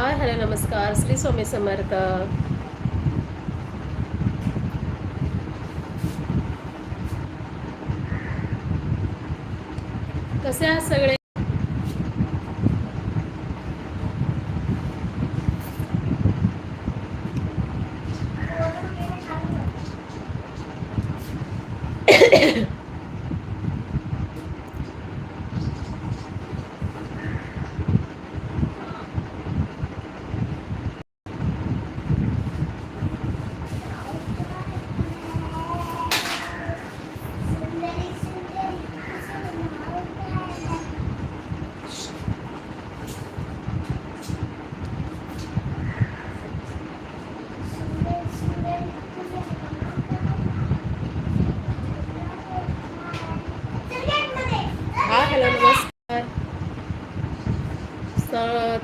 Hi hello नमस्कार श्री स्वामी समर्थ. कसे आहात सगळे?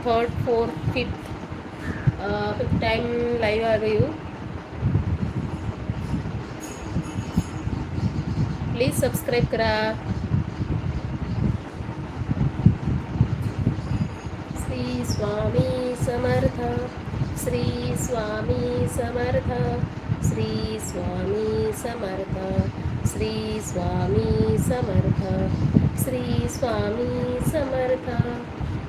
Third fourth fifth fifth time live are you please subscribe करा। श्री स्वामी समर्थ। श्री स्वामी समर्थ। श्री स्वामी समर्थ। श्री स्वामी समर्थ। श्री स्वामी समर्थ।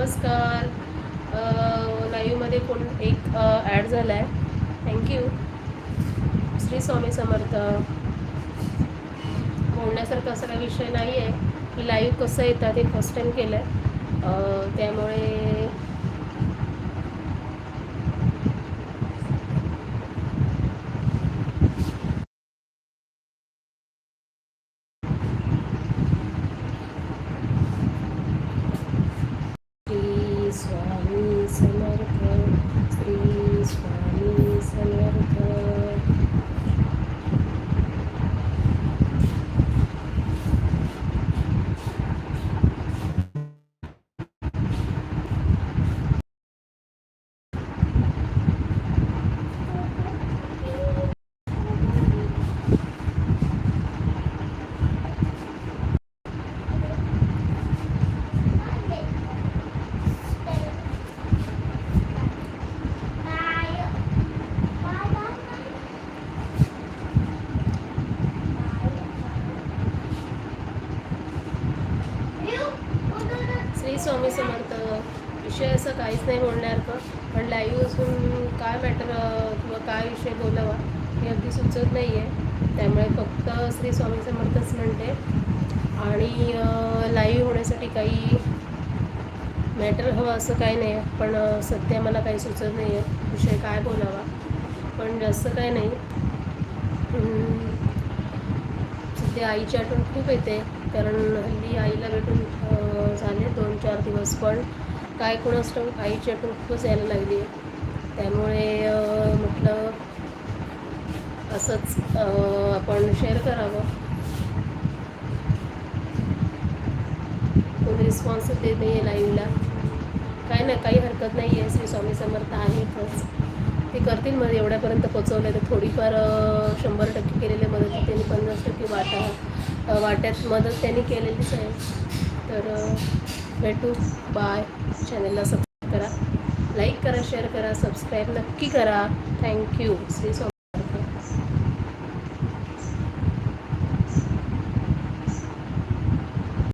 नमस्कार. लाईव्हमध्ये कोण एक ॲड झाला आहे थँक्यू श्री स्वामी समर्थ. बोलण्यासारखा असा काही विषय नाही आहे की लाईव्ह कसं येतात हे फर्स्ट टाईम केलं आहे त्यामुळे श्री स्वामी समर्थ श्री स्वामी समर्थ श्री स्वामी समर्थ. विषय असं काहीच नाही बोलणार पण लाईव्ह असून काय मॅटर किंवा काय विषय बोलावा हे अगदी सुचत नाही आहे त्यामुळे फक्त श्री स्वामी समर्थच म्हणते. आणि लाईव्ह होण्यासाठी काही मॅटर हवं असं काही नाही. आहे पण सध्या मला काही सुचत नाही आहे विषय काय बोलावा. पण जास्त काय नाही. सध्या आईची आठवण खूप येते. कारण हल्ली आईला भेटून दोन पण काय कोणास ठाऊक आईची आठवण खूपच यायला लागली आहे. त्यामुळे म्हटलं असंच आपण शेअर करावं. कोणी रिस्पॉन्स देत नाही आहे लाईव्हला काय ना काही हरकत नाही आहे. श्री स्वामी समर्थ आहेतच ते करतील मग एवढ्यापर्यंत पोचवलं तर थोडीफार शंभर टक्के केलेले मदत त्यांनी पन्नास टक्के वाटा वाट्यात मदत त्यांनी केलेलीच आहे. तर भेटू. बाय चॅनलला सबस्क्राईब करा. लाईक करा शेअर करा सबस्क्राईब नक्की करा. थँक्यू श्री स्वामी